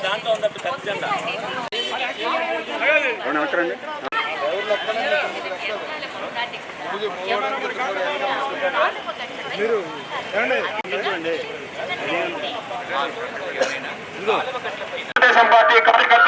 దాంట్లో ఉందంటే పెద్ద జెండా మీరు తెలుగుదేశం పార్టీ కార్యకర్త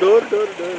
డోర్ డోర్ డోర్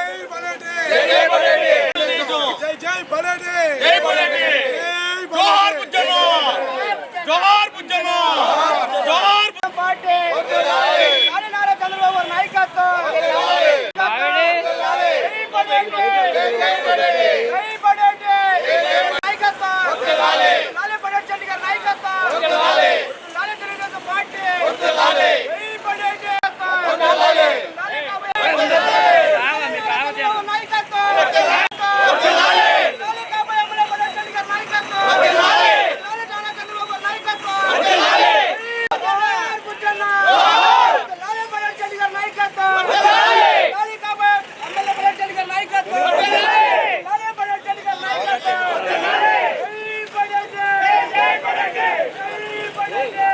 జై జై బలేటి. జై బలేటి. జోహార్ పుచ్చమ్మ జోహార్ పుచ్చమ్మ జోహార్ పార్టీ నారా నారా చంద్రబాబు గారి నాయకత్వం జై బడేటి జై బడేటి నాయకత్వం లాలే బడేటి చెట్టి గారి నాయకత్వం లాలే తెలుగుదేశం పార్టీ జై బడేటి లాలే చంద్రబాబు నాయకత్వం లాలే కాబోయే ఎమ్మెల్యే బడేటి చెట్టి గారి నాయకత్వం లాలే నారా చంద్రబాబు గారి నాయకత్వం జోహార్ పుచ్చన్న లాలే బడేటి చెట్టి గారి నాయకత్వం లాలే కాబోయే ఎమ్మెల్యే బడేటి చెట్టి గారి నాయకత్వం లాలే బడేటి చెట్టి గారి నాయకత్వం జై బడేటి జై బడేటి జై బడేటి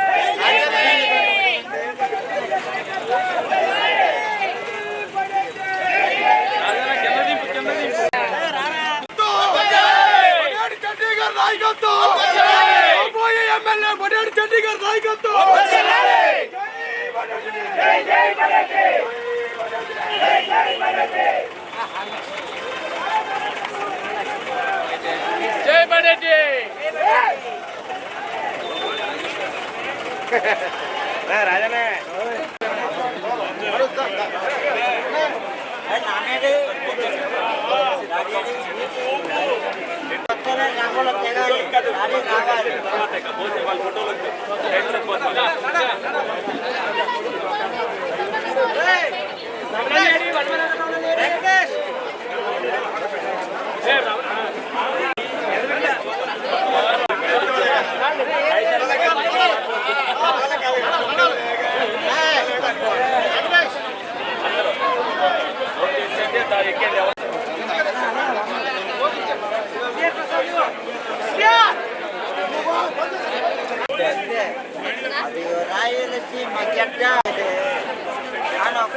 బడేటి చెట్టి గారి నాయకత్వం ఎమ్మెల్యే బడేటి చెట్టి గారి నాయకత్వం. జై బడేటి. రాజనే అది Okay. ఆనో.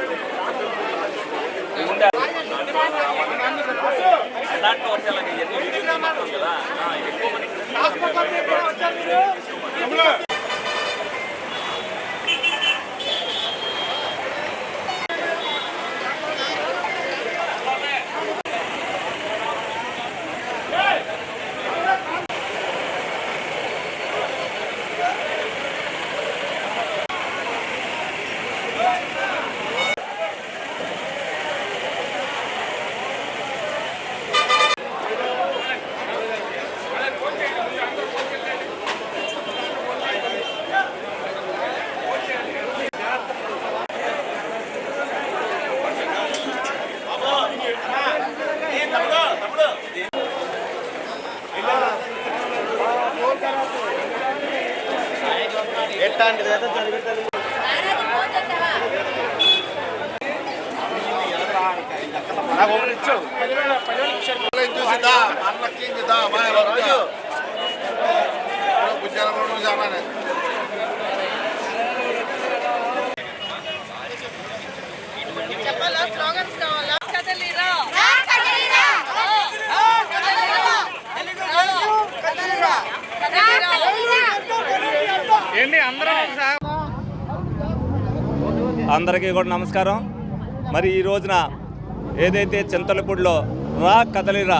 ఎట్లాంటిదైతే జరుగుతుంది నాకు ఒకటి ఇచ్చావు. చూసిద్దా అన్నకి ఇంకిద్దా అమ్మాయి రోజు. బుజ్జాల జామానే. అందరికీ కూడా నమస్కారం. మరి ఈ రోజున ఏదైతే చింతలపూడిలో రా కదలిరా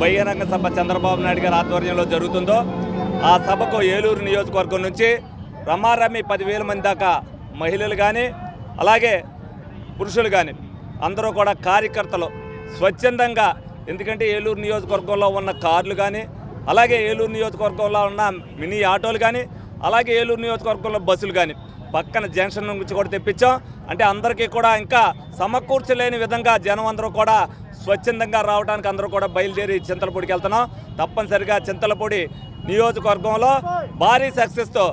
బహిరంగ సభ చంద్రబాబు నాయుడు గారి ఆధ్వర్యంలో జరుగుతుందో ఆ సభకు ఏలూరు నియోజకవర్గం నుంచి రమారమి పదివేల మంది దాకా మహిళలు కానీ అలాగే పురుషులు కానీ అందరూ కూడా కార్యకర్తలు స్వచ్ఛందంగా ఎందుకంటే ఏలూరు నియోజకవర్గంలో ఉన్న కార్లు కానీ అలాగే ఏలూరు నియోజకవర్గంలో ఉన్న మినీ ఆటోలు కానీ అలాగే ఏలూరు నియోజకవర్గంలో బస్సులు కానీ పక్కన జంక్షన్ నుంచి కూడా తెప్పించాం. అంటే అందరికీ కూడా ఇంకా సమకూర్చలేని విధంగా జనం అందరూ కూడా స్వచ్ఛందంగా రావడానికి అందరూ కూడా బయలుదేరి చింతలపూడికి వెళ్తున్నాం. తప్పనిసరిగా చింతలపూడి నియోజకవర్గంలో భారీ సక్సెస్తో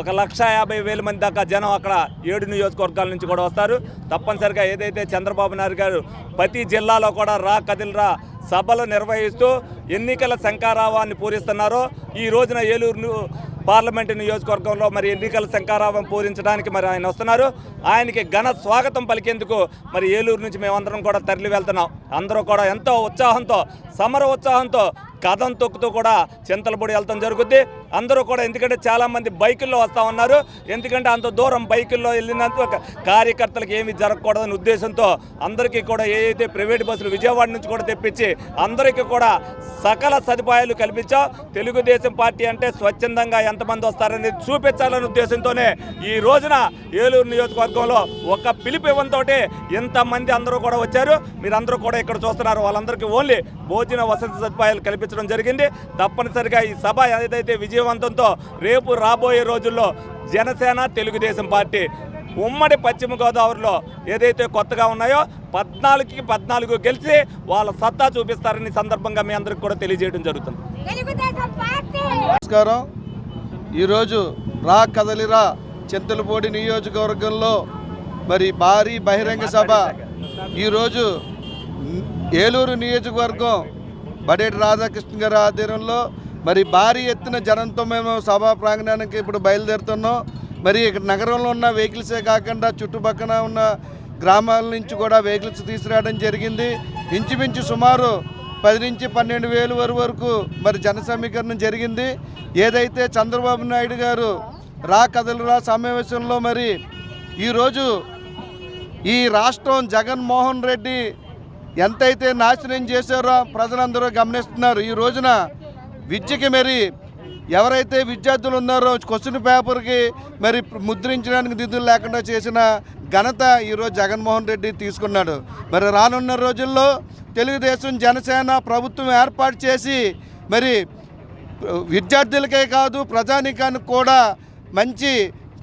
ఒక లక్ష యాభై వేల మంది దాకా జనం అక్కడ ఏడు నియోజకవర్గాల నుంచి కూడా వస్తారు. తప్పనిసరిగా ఏదైతే చంద్రబాబు నాయుడు గారు ప్రతి జిల్లాలో కూడా రా కదిలరా సభలు నిర్వహిస్తూ ఎన్నికల శంకారావాన్ని పూరిస్తున్నారో ఈ రోజున ఏలూరు పార్లమెంటు నియోజకవర్గంలో మరి ఎన్నికల శంకారావం పూరించడానికి మరి ఆయన వస్తున్నారు. ఆయనకి ఘన స్వాగతం పలికేందుకు మరి ఏలూరు నుంచి మేమందరం కూడా తరలి వెళ్తున్నాం అందరూ కూడా ఎంతో ఉత్సాహంతో సమర ఉత్సాహంతో కథం తొక్కుతూ కూడా చింతలపూడి వెళ్తాం జరుగుద్ది. అందరూ కూడా ఎందుకంటే చాలామంది బైకుల్లో వస్తూ ఉన్నారు. ఎందుకంటే అంత దూరం బైకుల్లో వెళ్ళినంత కార్యకర్తలకు ఏమీ జరగకూడదనే ఉద్దేశంతో అందరికీ కూడా ఏదైతే ప్రైవేట్ బస్సులు విజయవాడ నుంచి కూడా తెప్పించి అందరికీ కూడా సకల సదుపాయాలు కల్పించాం. తెలుగుదేశం పార్టీ అంటే స్వచ్ఛందంగా ఎంతమంది వస్తారనేది చూపించాలనే ఉద్దేశంతోనే ఈ రోజున ఏలూరు నియోజకవర్గంలో ఒక పిలుపు ఇవ్వంతో ఇంతమంది అందరూ కూడా వచ్చారు. మీరందరూ కూడా ఇక్కడ చూస్తున్నారు. వాళ్ళందరికీ ఓన్లీ భోజన వసతి సదుపాయాలు కల్పించడం జరిగింది. తప్పనిసరిగా ఈ సభ ఏదైతే విజయవంతంతో రేపు రాబోయే రోజుల్లో జనసేన తెలుగుదేశం పార్టీ ఉమ్మడి పశ్చిమ గోదావరిలో ఏదైతే కొత్తగా ఉన్నాయో పద్నాలుగుకి పద్నాలుగు గెలిచి వాళ్ళ సత్తా చూపిస్తారని సందర్భంగా మీ అందరికి కూడా తెలియజేయడం జరుగుతుంది. తెలుగుదేశం పార్టీ! నమస్కారం. ఈరోజు రా కదలిరా చింతలపూడి నియోజకవర్గంలో మరి భారీ బహిరంగ సభ. ఈరోజు ఏలూరు నియోజకవర్గం బడేటి రాధాకృష్ణ గారి ఆధ్వర్యంలో మరి భారీ ఎత్తున జనంతో మేము సభా ప్రాంగణానికి ఇప్పుడు బయలుదేరుతున్నాం. మరి ఇక్కడ నగరంలో ఉన్న వెహికల్సే కాకుండా చుట్టుపక్కల ఉన్న గ్రామాల నుంచి కూడా వెహికల్స్ తీసుకురావడం జరిగింది. ఇంచుమించు సుమారు పది నుంచి పన్నెండు వేలు వరకు వరకు మరి జన సమీకరణ జరిగింది. ఏదైతే చంద్రబాబు నాయుడు గారు రా కథలురా సమావేశంలో మరి ఈరోజు ఈ రాష్ట్రం జగన్మోహన్ రెడ్డి ఎంతైతే నాశనం చేశారో ప్రజలందరూ గమనిస్తున్నారు. ఈ రోజున విద్యకి మరి ఎవరైతే విద్యార్థులు ఉన్నారో క్వశ్చన్ పేపర్కి మరి ముద్రించడానికి నిధులు లేకుండా చేసిన ఘనత ఈరోజు జగన్మోహన్ రెడ్డి తీసుకున్నాడు. మరి రానున్న రోజుల్లో తెలుగుదేశం జనసేన ప్రభుత్వం ఏర్పాటు చేసి మరి విద్యార్థులకే కాదు ప్రజానికానికి కూడా మంచి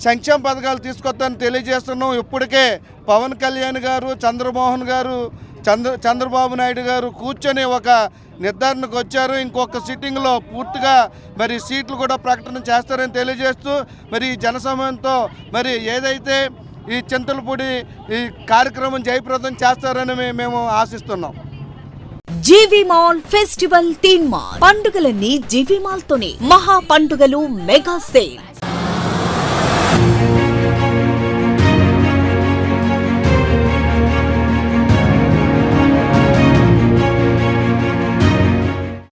సంక్షేమ పథకాలు తీసుకొస్తానని తెలియజేస్తున్నాం. ఇప్పటికే పవన్ కళ్యాణ్ గారు చంద్రమోహన్ గారు చంద్ర చంద్రబాబు నాయుడు గారు కూర్చొని ఒక నిర్ధారణకు వచ్చారు. ఇంకొక సిట్టింగ్లో పూర్తిగా మరి సీట్లు కూడా ప్రకటన చేస్తారని తెలియజేస్తూ మరి ఈ జనసమయంతో మరి ఏదైతే ఈ చింతలపూడి ఈ కార్యక్రమం జయప్రదం చేస్తారని మేము ఆశిస్తున్నాం. జీవి మాల్ ఫెస్టివల్ తీన్ మాల్ పండుగలన్నీ జీవి మాల్ తోనే మహా పండుగలు మెగా సేల్.